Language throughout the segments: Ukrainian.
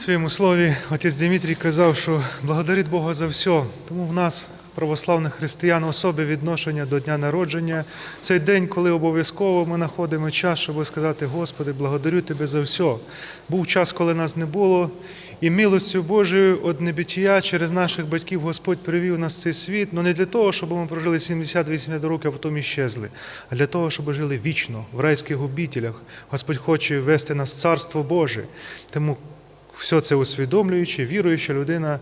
Своєму слові отець Дмитрій казав, що благодарить Бога за все. Тому в нас, православних християн, особе відношення до дня народження. Цей день, коли обов'язково ми знаходимо час, щоб сказати, Господи, благодарю Тебе за все. Був час, коли нас не було, і милостю Божою від небиття через наших батьків Господь привів нас в цей світ, але не для того, щоб ми прожили 70-80 років, а потім іщезли, а для того, щоб жили вічно в райських обітелях. Господь хоче вести нас в Царство Боже. Тому все це усвідомлюючи, віруюча людина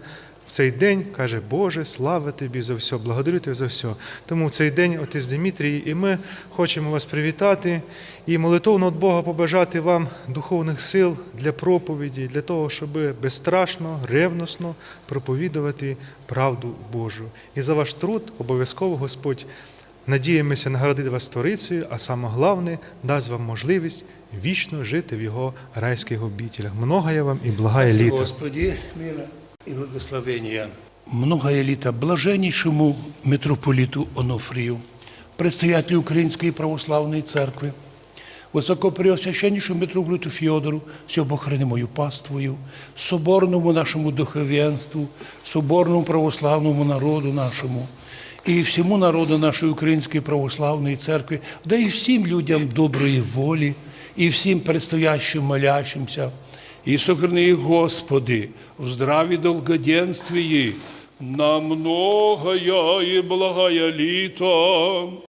в цей день каже, Боже, слава тобі за все, благодарю тебе за все. Тому в цей день, отець Дмитрій, і ми хочемо вас привітати і молитовно від Бога побажати вам духовних сил для проповіді, для того, щоб безстрашно, ревносно проповідувати правду Божу. І за ваш труд обов'язково Господь Надіємося наградити вас сторицею, а саме головне, дасть вам можливість вічно жити в його райських обітелях. Многое вам і благає Спасибо, літо. Господи, мира и благословения. Многое літа блаженнейшему митрополиту Онофрію, предстоятелю Української православної церкви, високопреосвященнішому митрополиту Фьодору, сьобохренимою паствою, соборному нашому духовенству, соборному православному народу нашому і всьому народу нашої Української православної церкви, да і всім людям доброї волі, і всім предстоящим молящимся, и сохрани Господи, в здравии долгоденствии на многое и благое лето.